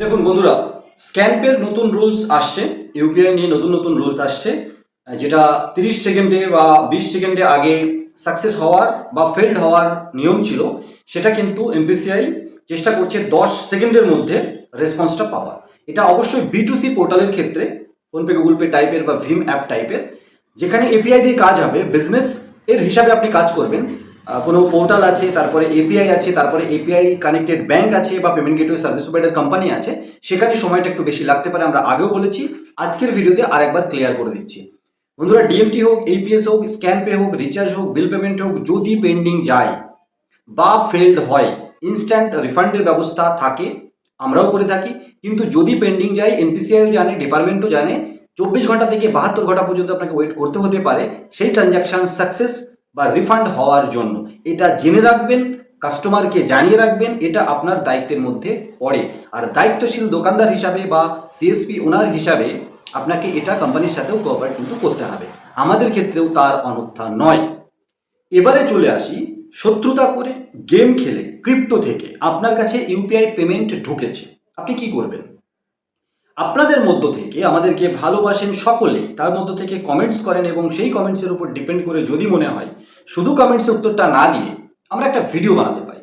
দেখুন বন্ধুরা স্ক্যাম্পের নতুন রুলস আসছে ইউপিআই নিয়ে নতুন নতুন রুলস আসছে যেটা তিরিশ সেকেন্ডে বা বিশ সেকেন্ডে আগে সাকসেস হওয়ার বা ফেল্ড হওয়ার নিয়ম ছিল, সেটা কিন্তু এমপিসিআই চেষ্টা করছে দশ সেকেন্ডের মধ্যে রেসপন্সটা পাওয়ার। এটা অবশ্যই বি টু সি পোর্টালের ক্ষেত্রে ফোনপে গুগল পে টাইপের বা ভিম অ্যাপ টাইপের যেখানে এপিআই দিয়ে কাজ হবে বিজনেস এর হিসাবে আপনি কাজ করবেন। কোনো পোর্টাল আছে, তারপরে এপিআই আছে, তারপরে এপিআই কানেক্টেড ব্যাংক আছে বা payment gateway service provider company আছে, সেখানে সময়টা একটু বেশি লাগতে পারে, আমরা আগেও বলেছি, আজকের ভিডিওতে আরেকবার ক্লিয়ার করে দিচ্ছি। বন্ধুরা ডিএমটি হোক এপিএস হোক স্ক্যান পে হোক রিচার্জ হোক বিল পেমেন্ট হোক, যদি পেন্ডিং যায় বা ফেলড হয় ইনস্ট্যান্ট রিফান্ডের ব্যবস্থা থাকে, আমরাও করে থাকি, কিন্তু যদি পেন্ডিং যায় এনপিসিআইও জানে ডিপার্টমেন্টও জানে, চব্বিশ ঘণ্টা থেকে বাহাত্তর ঘণ্টা পর্যন্ত আপনাকে ওয়েট করতে হতে পারে, সেই ট্রানজ্যাকশন সাকসেস বা রিফান্ড হওয়ার জন্য। এটা জেনে রাখবেন কাস্টমারকে জানিয়ে রাখবেন, এটা আপনার দায়িত্বের মধ্যে পড়ে। আর দায়িত্বশীল দোকানদার হিসাবে বা সিএসপি ওনার হিসাবে আপনাকে এটা কোম্পানির সাথেও কোঅপারেট কিন্তু করতে হবে। আমাদের ক্ষেত্রেও তার অনর্থা নয়। এবারে চলে আসি শত্রুতা করে গেম খেলে ক্রিপ্টো থেকে। আপনার কাছে ইউপিআই পেমেন্ট ঢুকেছে। আপনি কি করবেন? আপনাদের মধ্য থেকে, আমাদেরকে ভালোবাসেন সকলেই তার মধ্য থেকে কমেন্টস করেন এবং সেই কমেন্টসের উপর ডিপেন্ড করে যদি মনে হয়, শুধু কমেন্টসের উত্তরটা না দিয়ে আমরা একটা ভিডিও বানাতে পারি।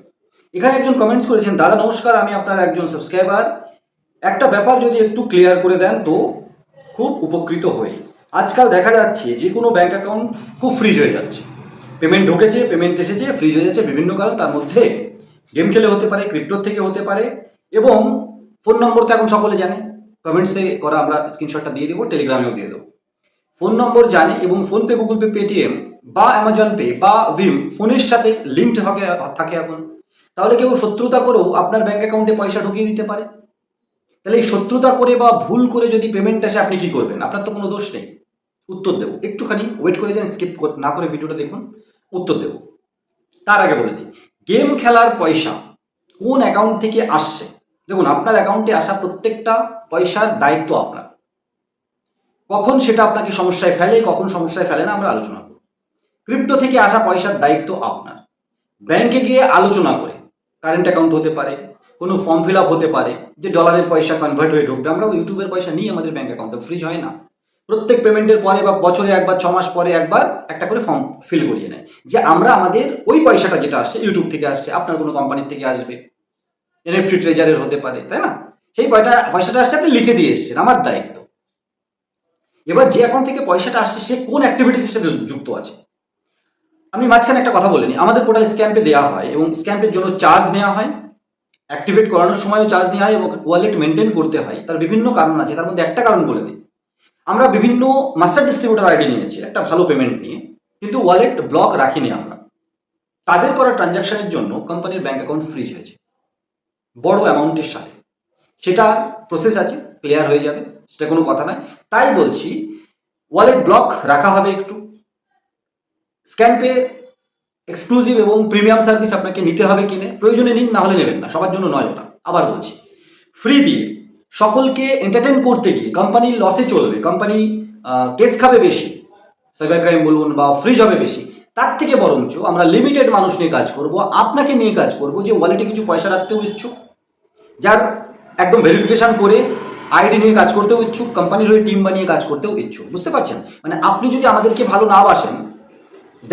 এখানে একজন কমেন্টস করেছেন, দাদা, নমস্কার, আমি আপনার একজন সাবস্ক্রাইবার একটা ব্যাপার যদি একটু ক্লিয়ার করে দেন তো খুব উপকৃত হই। আজকাল দেখা যাচ্ছে যে কোনো ব্যাঙ্ক অ্যাকাউন্ট খুব ফ্রিজ হয়ে যাচ্ছে। পেমেন্ট ঢুকেছে পেমেন্ট এসেছে ফ্রিজ হয়ে যাচ্ছে বিভিন্ন কারণ, তার মধ্যে গেম খেলে হতে পারে ক্রিপ্টোর থেকে হতে পারে, এবং ফোন নম্বর তো এখন সকলে জানে। কমেন্টসে করা আমরা স্ক্রিনশটটা দিয়ে দেবো টেলিগ্রামেও দিয়ে দেবো। ফোন নম্বর জানে এবং ফোনপে গুগল পে পেটিএম বা অ্যামাজন পে বা ভিম ফোনের সাথে লিঙ্কড থাকে থাকে এখন। তাহলে কেউ শত্রুতা করেও আপনার ব্যাঙ্ক অ্যাকাউন্টে পয়সা ঢুকিয়ে দিতে পারে। তাহলে এই শত্রুতা করে বা ভুল করে যদি পেমেন্ট আসে, আপনি কি করবেন? আপনার তো কোনো দোষ নেই। উত্তর দেবো। একটুখানি ওয়েট করে যান স্কিপ না করে ভিডিওটা দেখুন, উত্তর দেবো। তার আগে বলে দিই গেম খেলার পয়সা কোন অ্যাকাউন্ট থেকে আসছে? দেখুন, আপনার অ্যাকাউন্টে আসা প্রত্যেকটা পয়সার দায়িত্ব আপনার। কখন সেটা আপনাকে সমস্যায় ফেলে, কখন সমস্যায় ফেলে না আমরা আলোচনা করব। ক্রিপ্টো থেকে আসা পয়সার দায়িত্ব আপনার। ব্যাংকে গিয়ে আলোচনা করে কারেন্ট অ্যাকাউন্ট হতে পারে, কোনো ফর্ম ফিল আপ হতে পারে, যে ডলারের পয়সা কনভার্ট হয়ে ঢুকবে আমরা ইউটিউবের পয়সা নিই আমাদের ব্যাংক অ্যাকাউন্টে ফ্রিজ হয় না। প্রত্যেক পেমেন্টের পরে বা বছরে একবার, ছ মাস পরে একবার একটা করে ফর্ম ফিল করিয়ে নেয়। যে আমরা আমাদের ওই পয়সাটা যেটা আসছে ইউটিউব থেকে আসছে, আপনার কোনো কোম্পানির থেকে আসবে। এনএফটি হতে পারে, তাই না? সেই পয়সা পয়সাটা আসছে আপনি লিখে দিয়ে এসছেন, আমার দায়িত্ব। এবার যে অ্যাকাউন্ট থেকে পয়সাটা আসছে, সে কোন অ্যাক্টিভিটিসের সাথে যুক্ত আছে? আমি মাঝখানে একটা কথা বলিনি আমাদের পোর্টাল স্ক্যাম্পে দেওয়া হয় এবং স্ক্যাম্পের জন্য চার্জ নেওয়া হয়। অ্যাক্টিভেট করানোর সময়ও চার্জ নেওয়া হয় এবং ওয়ালেট মেনটেন করতে হয়। তার বিভিন্ন কারণ আছে, তার মধ্যে একটা কারণ বলে দিই। আমরা বিভিন্ন মাস্টার ডিস্ট্রিবিউটার আইডি নিয়েছি, একটা ভালো পেমেন্ট নিয়ে। কিন্তু ওয়ালেট ব্লক রাখিনি আমরা। তাদের করা ট্রানজাকশনের জন্য কোম্পানির ব্যাংক অ্যাকাউন্ট ফ্রিজ হয়েছে। বড় অ্যামাউন্টের সাথে। সেটা প্রসেস আছে ক্লিয়ার হয়ে যাবে, সেটা কোনো কথা নয়। তাই বলছি ওয়ালেট ব্লক রাখা হবে একটু। স্ক্যান পে এক্সক্লুসিভ এবং প্রিমিয়াম সার্ভিস আপনাকে নিতে হবে কিনে। প্রয়োজনে নিন, না হলে নেবেন না, সবার জন্য নয় ওটা। আবার বলছি ফ্রি দিয়ে সকলকে এন্টারটেন করতে গিয়ে কোম্পানি লসে চলবে কোম্পানি কেস খাবে বেশি সাইবার ক্রাইম বলুন বা ফ্রিজ হবে বেশি তার থেকে বরঞ্চ আমরা লিমিটেড মানুষ নিয়ে কাজ করব, আপনাকে নিয়ে কাজ করব, যে ওয়ালেটে কিছু পয়সা রাখতেও ইচ্ছুক, যার একদম ভেরিফিকেশন করে আইডি নিয়ে কাজ করতেও ইচ্ছুক কোম্পানির হয়ে টিম বানিয়ে কাজ করতেও ইচ্ছুক, বুঝতে পারছেন? মানে আপনি যদি আমাদেরকে ভালো না বাসেন,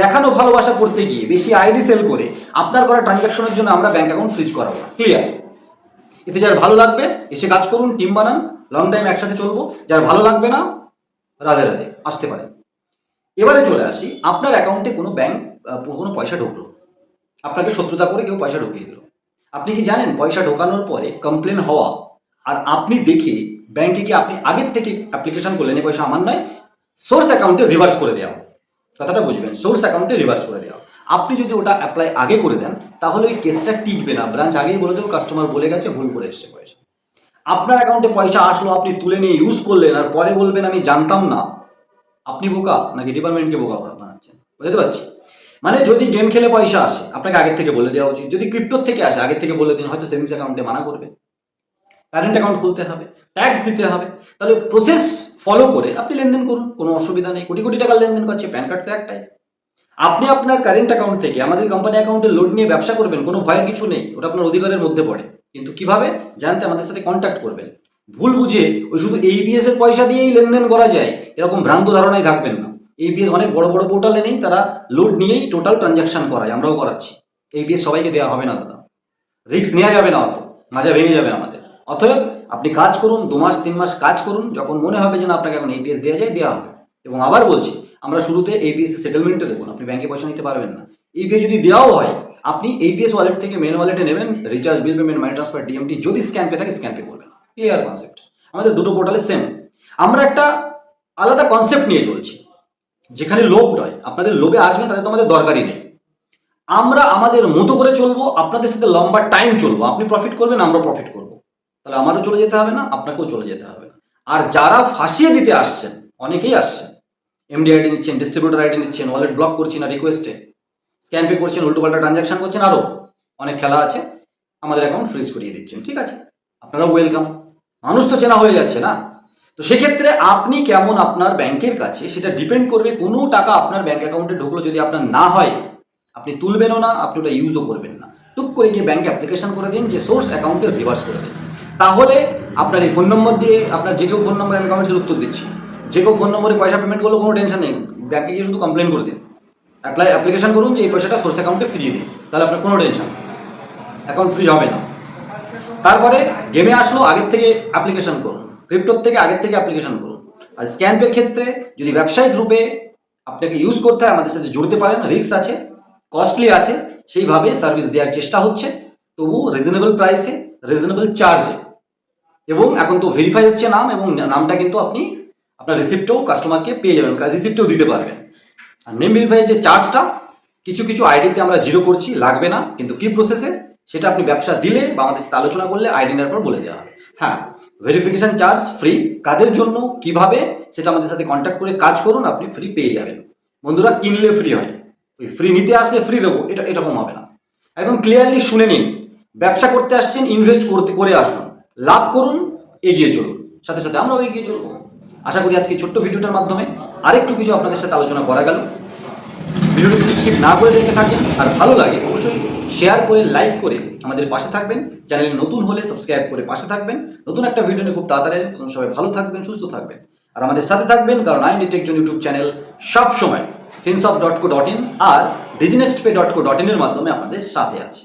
দেখানো ভালোবাসা করতে গিয়ে বেশি আইডি সেল করে আপনার করা ট্রানজাকশনের জন্য আমরা ব্যাংক অ্যাকাউন্ট ফ্রিজ করাবো ক্লিয়ার এতে যার ভালো লাগবে, এসে কাজ করুন টিম বানান লং টাইম একসাথে চলবো, যার ভালো লাগবে না, রাধে রাধে, আসতে পারেন। এবারে চলে আসি, আপনার অ্যাকাউন্টে কোনো ব্যাংক কোনো পয়সা ঢুকলো। আপনাকে শত্রুতা করে কেউ পয়সা ঢুকিয়ে দিল। আপনি কি জানেন, পয়সা ঢোকানোর পরে কমপ্লেন হওয়া, আর আপনি দেখে ব্যাংকে গিয়ে আপনি আগের থেকে অ্যাপ্লিকেশন করলেন এই পয়সা আমার নয় সোর্স অ্যাকাউন্টে রিভার্স করে দেওয়া কথাটা বুঝবেন সোর্স অ্যাকাউন্টে রিভার্স করে দেওয়া আপনি যদি ওটা অ্যাপ্লাই আগে করে দেন, তাহলে ওই কেসটা টিকবে না। ব্রাঞ্চ আগেই বলে দেবো কাস্টমার বলে গেছে, ভুল করে এসছে পয়সা। আপনার অ্যাকাউন্টে পয়সা আসলো, আপনি তুলে নিয়ে ইউজ করলেন, আর পরে বলবেন, আমি জানতাম না। আপনি বোকা নাকি ডিপার্টমেন্টকে বোকা বানাচ্ছেন? বুঝতে পারছি? মানে যদি গেম খেলে পয়সা আসে, আপনাকে আগের থেকে বলে দেওয়া উচিত। যদি ক্রিপ্টোর থেকে আসে, আগের থেকে বলে দিন, হয়তো সেভিংস অ্যাকাউন্টে মানা করবে। কারেন্ট অ্যাকাউন্ট খুলতে হবে ট্যাক্স দিতে হবে। তাহলে প্রসেস ফলো করে আপনি লেনদেন করুন, কোনো অসুবিধা নেই। কোটি কোটি টাকার লেনদেন করছে প্যান কার্ড তো একটাই। আপনি আপনার কারেন্ট অ্যাকাউন্ট থেকে আমাদের কোম্পানি অ্যাকাউন্টে লোড নিয়ে ব্যবসা করবেন, কোনো ভয়ের কিছু নেই। ওটা আপনার অধিকারের মধ্যে পড়ে। কিন্তু কীভাবে? জানতে আমাদের সাথে কন্ট্যাক্ট করবেন। ভুল বুঝে ওই শুধু এইপিএস এর পয়সা দিয়েই লেনদেন করা যায়, এরকম ভ্রান্ত ধারণায় থাকবেন না। এইপিএস অনেক বড় বড় পোর্টালে নেই, তারা লোড নিয়েই টোটাল ট্রানজাকশন করায়, আমরাও করাচ্ছি। এইপিএস সবাইকে দেওয়া হবে না দাদা। রিস্ক নেওয়া যাবে না অত, মাজা ভেঙে যাবে আমাদের। অতএব আপনি কাজ করুন, দু মাস, তিন মাস কাজ করুন, যখন মনে হবে যে না, আপনাকে এখন এইপিএস দেওয়া যায় দেওয়া হবে। এবং আবার বলছি, আমরা শুরুতে এইপিএস সেটেলমেন্টও দেবো আপনি ব্যাংকে পয়সা নিতে পারবেন না। ইউপিআই যদি দেওয়াও হয়, আপনি এইপিএস ওয়ালেট থেকে মেন ওয়ালেটে নেবেন recharge bill payment money transfer DMT যদি স্ক্যান পে থাকে স্ক্যান পে করবেন। ক্লিয়ার কনসেপ্ট আমাদের দুটো পোর্টালে সেম আমরা একটা আলাদা কনসেপ্ট নিয়ে চলছি, যেখানে লোভ নয়। আপনাদের লোভে আসবেন তাদের তো আমাদের দরকারই নেই। আমরা আমাদের মতো করে চলবো, আপনাদের সাথে লম্বা টাইম চলবো। আপনি প্রফিট করবেন আমরা প্রফিট করব। তাহলে আমারও চলে যেতে হবে না, আপনাকেও চলে যেতে হবে না। আর যারা ফাঁসিয়ে দিতে আসছেন, অনেকেই আসছেন। এমডি আইডি নিচ্ছেন ডিস্ট্রিবিউটার আইডি নিচ্ছেন ওয়ালেট ব্লক করছেন না রিকোয়েস্টে স্ক্যান পে করছেন, উল্টোপাল্টা ট্রানজাকশন করছেন আরও অনেক খেলা আছে। আমাদের অ্যাকাউন্ট ফ্রিজ করিয়ে দিচ্ছেন, ঠিক আছে? আপনারাও ওয়েলকাম মানুষ তো চেনা হয়ে যাচ্ছে না। তো সেক্ষেত্রে আপনি কেমন আপনার ব্যাংকের কাছে সেটা ডিপেন্ড করবে কোনো টাকা আপনার ব্যাংক অ্যাকাউন্টে ঢুকলো যদি আপনার না হয়। আপনি তুলবেনও না, আপনি ওটা ইউজও করবেন না। টুক করে গিয়ে ব্যাংকে অ্যাপ্লিকেশন করে দিন, যে সোর্স অ্যাকাউন্টে রিভার্স করে দিন। তাহলে আপনার এই ফোন নম্বর দিয়ে আপনার যে কেউ ফোন নম্বর আমি কমেন্টসের উত্তর দিচ্ছি। যে কেউ ফোন নম্বরে পয়সা পেমেন্ট করলে, কোনো টেনশন নেই। ব্যাংকে গিয়ে শুধু কমপ্লেন করে দিন। অ্যাপ্লাই অ্যাপ্লিকেশন করুন যে এই পয়সাটা সোর্স অ্যাকাউন্টে ফিরিয়ে দিন। তাহলে আপনার কোনো টেনশন অ্যাকাউন্ট ফ্রি হবে না। তারপরে গেমে আসলো, আগের থেকে অ্যাপ্লিকেশন করুন। ক্রিপ্টোর থেকে আগের থেকে অ্যাপ্লিকেশন করুন। আর স্ক্যাম্পের ক্ষেত্রে যদি ব্যবসায়িক রূপে আপনাকে ইউজ করতে হয়, আমাদের সাথে জুড়তে পারেন রিস্ক আছে কস্টলি আছে, সেইভাবে সার্ভিস দেওয়ার চেষ্টা হচ্ছে। তবু রিজনেবল প্রাইসে রিজনেবল চার্জে এবং এখন তো ভেরিফাই হচ্ছে নাম, এবং নামটা কিন্তু আপনি আপনার রিসিপ্টও কাস্টমারকে পেয়ে যাবেন রিসিপ্টও দিতে পারবেন। আর নেম ভেরিফাই যে চার্জটা কিছু কিছু আইডিতে আমরা জিরো করছি, লাগবে না। কিন্তু কি প্রসেসে সেটা আপনি ব্যবসা দিলে বা আমাদের সাথে আলোচনা করলে আইডি নেওয়ার পর বলে দেওয়া হবে। হ্যাঁ ভেরিফিকেশন চার্জ ফ্রি কাদের জন্য, কীভাবে, সেটা আমাদের সাথে কন্ট্যাক্ট করে কাজ করুন, আপনি ফ্রি পেয়ে যাবেন। বন্ধুরা, কিনলে ফ্রি হয়। ওই ফ্রি নিতে আসলে ফ্রি দেবো, এটা এরকম হবে না। একদম ক্লিয়ারলি শুনে নিন। ব্যবসা করতে আসছেন ইনভেস্ট করতে, করে আসুন। লাভ করুন, এগিয়ে চলুন। সাথে সাথে আমরাও এগিয়ে চলবো। আশা করি আজকে ছোট্ট ভিডিওটার মাধ্যমে আরেকটু কিছু আপনাদের সাথে আলোচনা করা গেল। ভিডিওটি স্কিপ না করে দেখে থাকেন, আর ভালো লাগে, অবশ্যই শেয়ার করে, লাইক করে আমাদের পাশে থাকবেন। চ্যানেলে নতুন হলে সাবস্ক্রাইব করে পাশে থাকবেন। নতুন একটা ভিডিও নিয়ে খুব তাড়াতাড়ি সবাই ভালো থাকবেন, সুস্থ থাকবেন। আর আমাদের সাথে থাকবেন কারণ আইন ডিটেকজন ইউটিউব চ্যানেল সবসময় Finsof dot co dot in R Diginext pay dot co dot in এর মাধ্যমে আমাদের সাথে আছে।